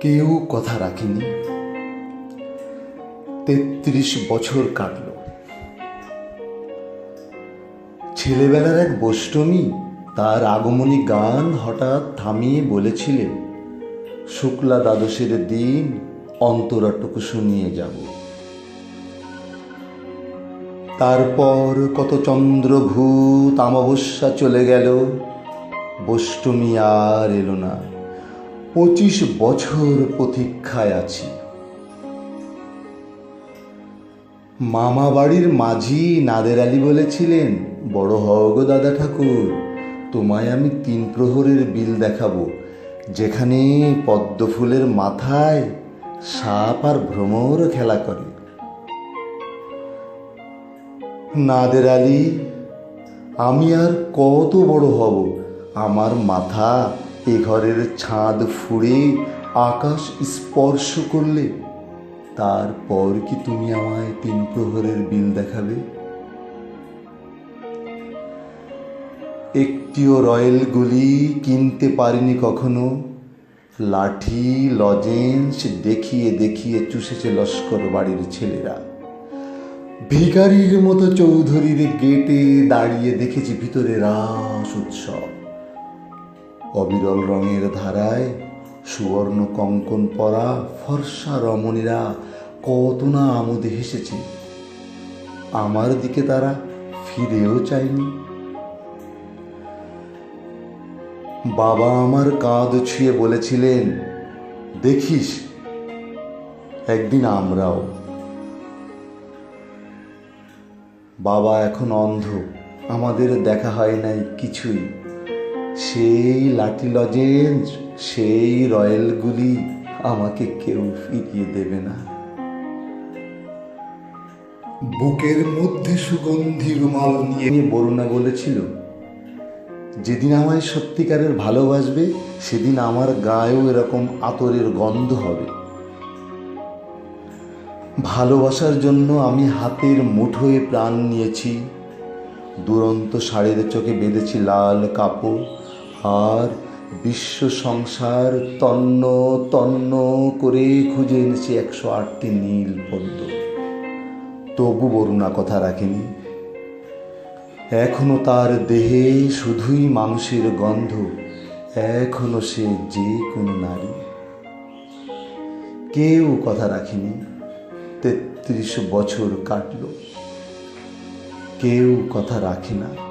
কেউ কথা রাখেনি। তেত্রিশ বছর কাটল। ছেলেবেলার এক বষ্টমী তার আগমনী গান হঠাৎ থামিয়ে বলেছিলেন, শুক্লা দ্বাদশের দিন অন্তরাটুকু শুনিয়ে যাব। তারপর কত চন্দ্রভূত অমাবস্যা চলে গেল বষ্টমী আর এলো না। পঁচিশ বছর প্রতীক্ষায় আছি। মামা বাড়ির মাঝি নাদের আলী বলেছিলেন, বড় হও গো দাদা ঠাকুর, তোমায় আমি তিন প্রহরের বিল দেখাবো, যেখানে পদ্ম ফুলের মাথায় সাপ আর ভ্রমর খেলা করে। নাদের আলী, আমি আর কত বড় হব? আমার মাথা এ ঘরের ছাদ ফুঁড়ে আকাশ স্পর্শ করলে, তারপর কি তুমি আমায় তিন প্রহরের বিল দেখাবে? একটিও রয়্যাল গুলি কিনতে পারিনি কখনো। লাঠি, লজেন্স, দেখিয়ে দেখিয়ে চুষেছে লস্কর বাড়ির ছেলেরা। ভিখারির মতো চৌধুরীর গেটে দাঁড়িয়ে দেখেছি ভিতরে রাস উৎসব। অবিরল রঙের ধারায় সুবর্ণ কঙ্কন পরা ফর্সা রমণীরা কত না আমোদে হেসেছে। আমার দিকে তারা ফিরেও চায়নি। বাবা আমার কাঁধ ছুঁয়ে বলেছিলেন, দেখিস, একদিন আমরাও। বাবা এখন অন্ধ, আমাদের দেখা হয় নাই কিছুই। সেই লাঠি লজেন্স সেই রয়্যালগুলি আমাকে কেউ ফিরিয়ে দেবে না। বুকের মধ্যে সুগন্ধি রুমাল নিয়ে বরুণা বলেছিল, যেদিন আমায় সত্যিকারের ভালোবাসবে, সেদিন আমার গায়েও এরকম আতরের গন্ধ হবে। ভালোবাসার জন্য আমি হাতের মুঠোয় প্রাণ নিয়েছি, দুরন্ত শাড়ির চোখে বেঁধেছি লাল কাপড় আর বিশ্ব সংসার তন্ন তন্ন করে খুঁজে এনেছি একশো আটটি নীল পদ্ম। তবু বরুণা কথা রাখেনি। এখনও তার দেহে শুধুই মাংসের গন্ধ, এখনও সে যে কোনো নারী। কেউ কথা রাখেনি। তেত্রিশ বছর কাটল। কেউ কথা রাখে না।